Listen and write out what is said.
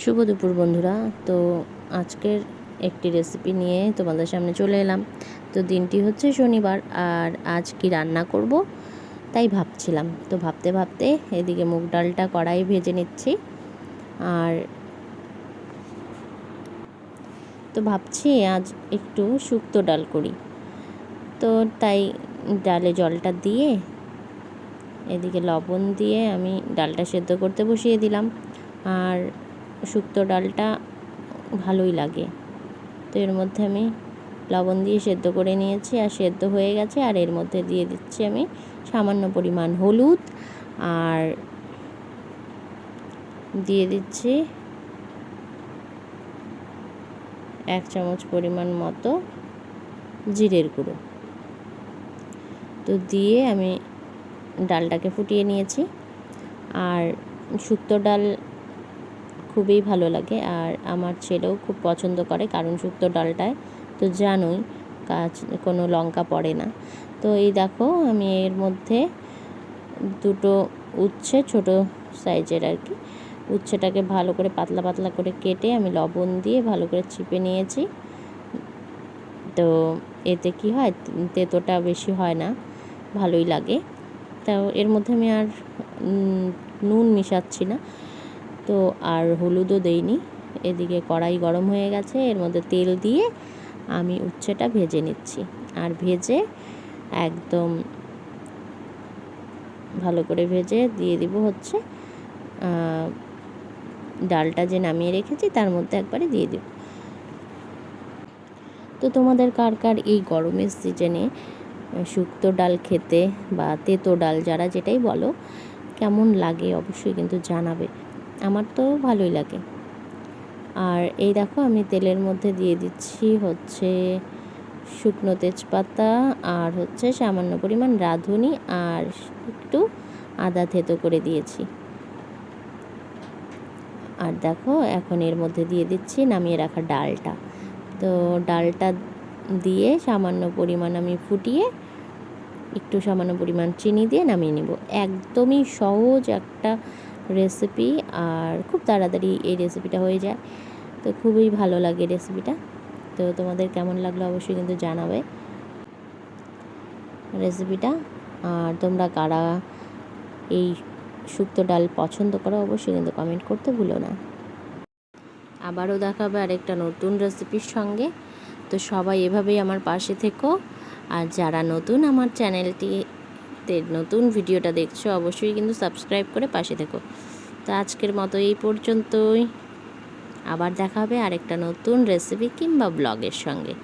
শুভ দুপুর বন্ধুরা। তো আজকের একটি রেসিপি নিয়ে তোমাদের সামনে চলে এলাম। তো দিনটি হচ্ছে শনিবার আর আজ কি রান্না করব তাই ভাবছিলাম। তো ভাবতে ভাবতে এদিকে মুগ ডালটা কড়াই ভেজে নিচ্ছি। আর তো ভাবছি আজ একটু শুক্তো ডাল করি। তো তাই ডালে জলটা দিয়ে এদিকে লবণ দিয়ে আমি ডালটা সেদ্ধ করতে বসিয়ে দিলাম। আর শুক্তো ডালটা ভালোই লাগে। তো এর মধ্যে আমি লবণ দিয়ে সেদ্ধ করে নিয়েছি, আর সেদ্ধ হয়ে গেছে, আর এর মধ্যে দিয়ে দিচ্ছি আমি সামান্য পরিমাণ হলুদ, আর দিয়ে দিচ্ছি এক চামচ পরিমাণ মতো জিরের গুঁড়ো। তো দিয়ে আমি ডালটাকে ফুটিয়ে নিয়েছি, আর শুক্তো ডাল খুবই ভালো লাগে আর আমার ছেলেও খুব পছন্দ করে কারণ শুক্তো ডালটায়। তো জানোই, কাজ, কোনো লঙ্কা পড়ে না। তো এই দেখো, আমি এর মধ্যে দুটো উচ্ছে, ছোট সাইজের আর কি। উচ্ছেটাকে ভালো করে পাতলা পাতলা করে কেটে আমি লবণ দিয়ে ভালো করে চিপে নিয়েছি। তো এতে কি হয়, তেতোটা বেশি হয় না, ভালোই লাগে। তো এর মধ্যে আমি আর নুন মিশাচ্ছি না। তো আর হলুদও দেইনি। এদিকে কড়াই গরম হয়ে গেছে, এর মধ্যে তেল দিয়ে আমি উচ্ছেটা ভেজে নিচ্ছি। আর ভেজে একদম ভালো করে ভেজে দিয়ে দিব হচ্ছে ডালটা যে নামিয়ে রেখেছি তার মধ্যে একবারে দিয়ে দেব। তো তোমাদের কার কার এই গরমের সিজনে শুক্তো ডাল খেতে বা তেতো ডাল যারা যেটাই বলো, কেমন লাগে অবশ্যই কিন্তু জানাবে। আমার তো ভালোই লাগে। আর এই দেখো আমি তেলের মধ্যে দিয়ে দিচ্ছি হচ্ছে শুকনো তেজপাতা আর হচ্ছে সামান্য পরিমাণ রাঁধুনি আর একটু আদা থেতো করে দিয়েছি। আর দেখো এখন এর মধ্যে দিয়ে দিচ্ছি নামিয়ে রাখা ডালটা। তো ডালটা দিয়ে সামান্য পরিমাণ আমি ফুটিয়ে একটু সামান্য পরিমাণ চিনি দিয়ে নামিয়ে নিব। একদমই সহজ একটা রেসিপি আর খুব তাড়াতাড়ি এই রেসিপিটা হয়ে যায়। তো খুবই ভালো লাগে রেসিপিটা তো তোমাদের কেমন লাগল অবশ্যই কিন্তু জানাবে। রেসিপিটা আর তোমরা কারা এই শুক্তো ডাল পছন্দ করো অবশ্যই কিন্তু কমেন্ট করতে ভুলো না। আবারও দেখাবে আরেকটা নতুন রেসিপির সঙ্গে। তো সবাই এভাবেই আমার পাশে থেকো। আর যারা নতুন আমার চ্যানেলটিতে নতুন ভিডিওটা দেখছ, অবশ্যই কিন্তু সাবস্ক্রাইব করে পাশে থেকো। তো আজকের মতো এই পর্যন্তই। আবার দেখা হবে আরেকটা নতুন রেসিপি কিংবা ব্লগের সঙ্গে।